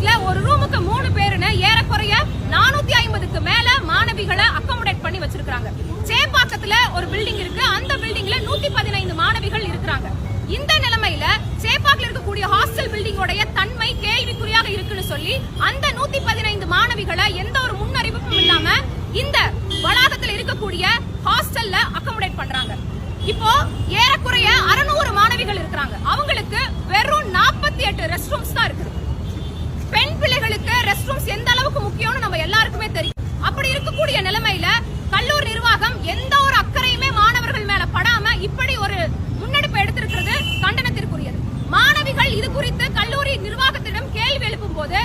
நூத்தி ஒரு ரூமுக்கு மூணு பேருன்னு ஏறக்குறைய நானூத்தி ஐம்பதுக்கு மேல மாணவிகளை அக்கமுடேட் பண்ணி வச்சிருக்காங்க சேப்பாக்கத்துல ஒரு பில்டிங் இருக்கு. அந்த பில்டிங்ல நூத்தி பதினைந்து மாணவிகள் இருக்கிறாங்க. இந்த நிலைமையில சேப்பாக்கில் இருக்கக்கூடிய ஹாஸ்டல் பில்டிங்கோடைய தன்மை கேள்விக்குறியாக இருக்குன்னு சொல்லி அந்த நூத்தி பதினைந்து மாணவிகளை எந்த ஒரு முன்னறிவிப்பும் இல்லாம இந்த வளாகத்தில் இருக்கக்கூடிய ஹாஸ்டல்ல அக்கமுடேட் பண்றாங்க. இப்போ ஏறக்குறைய நிலைமையில கல்லூரி நிர்வாகம் எந்த ஒரு அக்கறையுமே மாணவர்கள் மேல படாம இப்படி ஒரு முன்னெடுப்பு எடுத்திருக்கிறது கண்டனத்திற்குரியது. மாணவிகள் இது குறித்து கல்லூரி நிர்வாகத்திடம் கேள்வி எழுப்பும் போது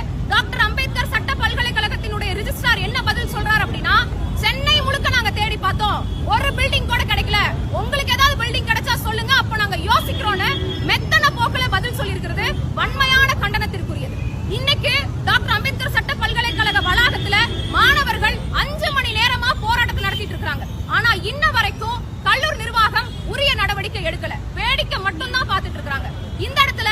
இன்ன வரைக்கும் கல்லூர் நிர்வாகம் உரிய நடவடிக்கை எடுக்கல. வேடிக்கை மட்டும்தான் பாத்துட்டு இருக்காங்க இந்த இடத்துல